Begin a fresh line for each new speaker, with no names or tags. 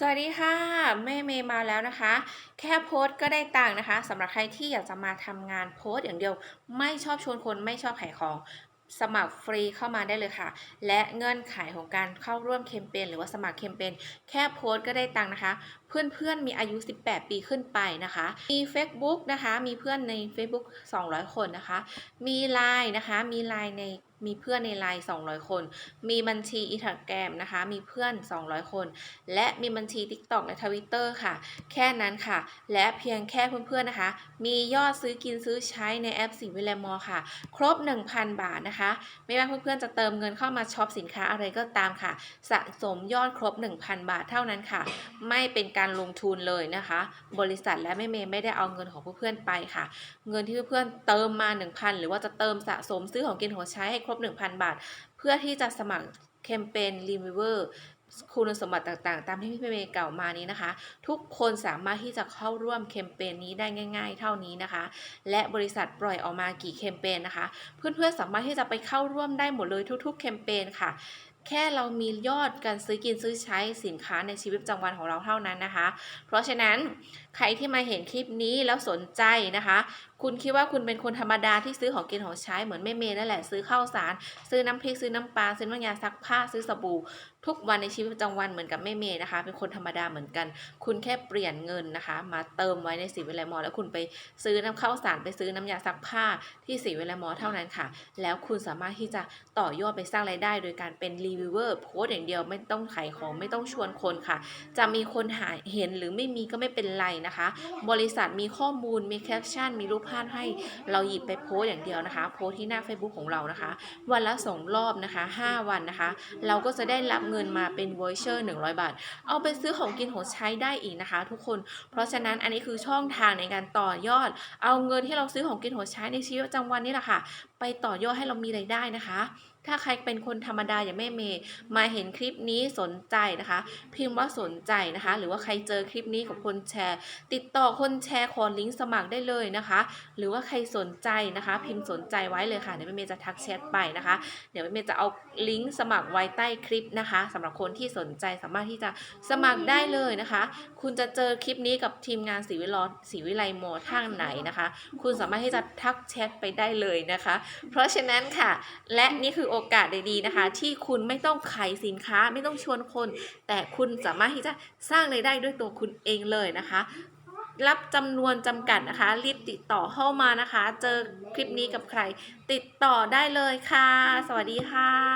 สวัสดีค่ะแม่เมย์มาแล้วนะคะ แค่โพสต์ก็ได้ตังค์นะคะสำหรับใครที่อยากจะมาทำงานโพสต์อย่างเดียว ไม่ชอบชวนคนไม่ชอบขายของสมัครฟรีเข้ามาได้เลยค่ะ และเงื่อนไขของการเข้าร่วมแคมเปญหรือว่าสมัครแคมเปญแค่โพสต์ก็ได้ตังค์นะคะเพื่อนๆมีอายุ 18 ปีขึ้นไปนะคะ มี Facebook นะคะ มีเพื่อนใน Facebook 200 คนนะคะ มี Line นะคะ มี Line ในมีเพื่อนใน Line 200 คน มีบัญชีอินสตาแกรมนะคะ มีเพื่อน 200 คน และมีบัญชี TikTok และ Twitter ค่ะ แค่นั้นค่ะ และเพียงแค่เพื่อนๆนะคะ มียอดซื้อกินซื้อใช้ในแอปสิวิเลมอค่ะ ครบ 1,000 บาทนะคะ ไม่ว่าเพื่อนๆจะเติมเงินเข้ามาช็อปสินค้าอะไรก็ตามค่ะ สะสมยอดครบ 1,000 บาทเท่านั้นค่ะ ไม่เป็นการลงทุนเลยนะคะ บริษัทและแม่เมย์ไม่ได้เอาเงินของเพื่อนๆไปค่ะ เงินที่เพื่อนๆเติมมา 1,000 หรือว่าจะเติมสะสมซื้อของกินของใช้ให้ครบ 1,000 บาท เพื่อที่จะสมัครแคมเปญรีวิวเวอร์คุณสมบัติต่างๆ ตามที่พี่เมย์เก่ามานี้นะคะ ทุกคนสามารถที่จะเข้าร่วมแคมเปญนี้ได้ง่าย ๆ เท่านี้นะคะ และบริษัทปล่อยออกมากี่แคมเปญนะคะ เพื่อนๆสามารถที่จะไปเข้าร่วมได้หมดเลยทุก ๆ แคมเปญค่ะ แค่เรามียอดการซื้อกินซื้อใช้สินค้าในชีวิตประจำวันของเราเท่านั้นนะคะ เพราะฉะนั้นใครที่มาเห็นคลิปนี้แล้วสนใจนะคะคุณคิดว่าคุณเป็นคนธรรมดาที่ซื้อของกินของใช้เหมือนแม่เมย์นั่นแหละซื้อข้าวสาร ซื้อน้ำพริกซื้อน้ำปลาซื้อน้ำยาซักผ้าซื้อสบู่ ทุกวันในชีวิตประจำวันเหมือนกับแม่เมย์นะคะ เป็นคนธรรมดาเหมือนกัน คุณแค่เปลี่ยนเงินนะคะ มาเติมไว้ในสีเวลามอ แล้วคุณไปซื้อน้ำข้าวสารไปซื้อน้ำยาซักผ้าที่สีเวลามอเท่านั้นค่ะ แล้วคุณสามารถที่จะต่อยอดไปสร้างรายได้ โดยการเป็นรีวิวเวอร์โพสอย่างเดียวไม่ต้องขายของไม่ต้องชวนคนค่ะ จะมีคนหาเห็นหรือไม่มีก็ไม่เป็นไรนะคะ บริษัทมีข้อมูลมีแคปชั่นมีรูปภาดให้เราหยิบไปโพสอย่างเดียวนะคะ โพสที่หน้า Facebook ของเรานะคะ วันละสองรอบนะคะ 5 วันนะคะ เราก็จะได้รับเงินมาเป็นวอชเชอร์100 บาท เอาไปซื้อของกินของใช้ได้อีกนะคะ ทุกคน เพราะฉะนั้นอันนี้คือช่องทางในการต่อยอด เอาเงินที่เราซื้อของกินของใช้ในชีวิตประจำวันนี่แหละค่ะ ไปต่อยอดให้เรามีรายได้นะคะ ถ้าใครเป็นคนธรรมดาอย่างแม่เมย์มาเห็นคลิปนี้สนใจนะคะ พิมพ์ว่าสนใจนะคะ หรือว่าใครเจอคลิปนี้กับคนแชร์ ติดต่อคนแชร์ขอลิงก์สมัครได้เลยนะคะ หรือว่าใครสนใจนะคะ พิมพ์สนใจไว้เลยค่ะเดี๋ยวแม่เมย์จะทักแชทไปนะคะ เดี๋ยวแม่เมย์จะเอาลิงก์สมัครไว้ใต้คลิปนะคะสำหรับคนที่สนใจสามารถที่จะสมัครได้เลยนะคะ คุณจะเจอคลิปนี้กับทีมงานศรีวิลอศรีวิไลโมท่างไหนนะคะ คุณสามารถที่จะทักแชทไปได้เลยนะคะ เพราะฉะนั้นค่ะ และนี่คือโอกาสดีๆนะคะ ที่คุณไม่ต้องขายสินค้าไม่ต้องชวนคน แต่คุณสามารถที่จะสร้างรายได้ด้วยตัวคุณเองเลยนะคะรับจำนวนจำกัดนะคะ รีบติดต่อเข้ามานะคะ เจอคลิปนี้กับใคร ติดต่อได้เลยค่ะ สวัสดีค่ะ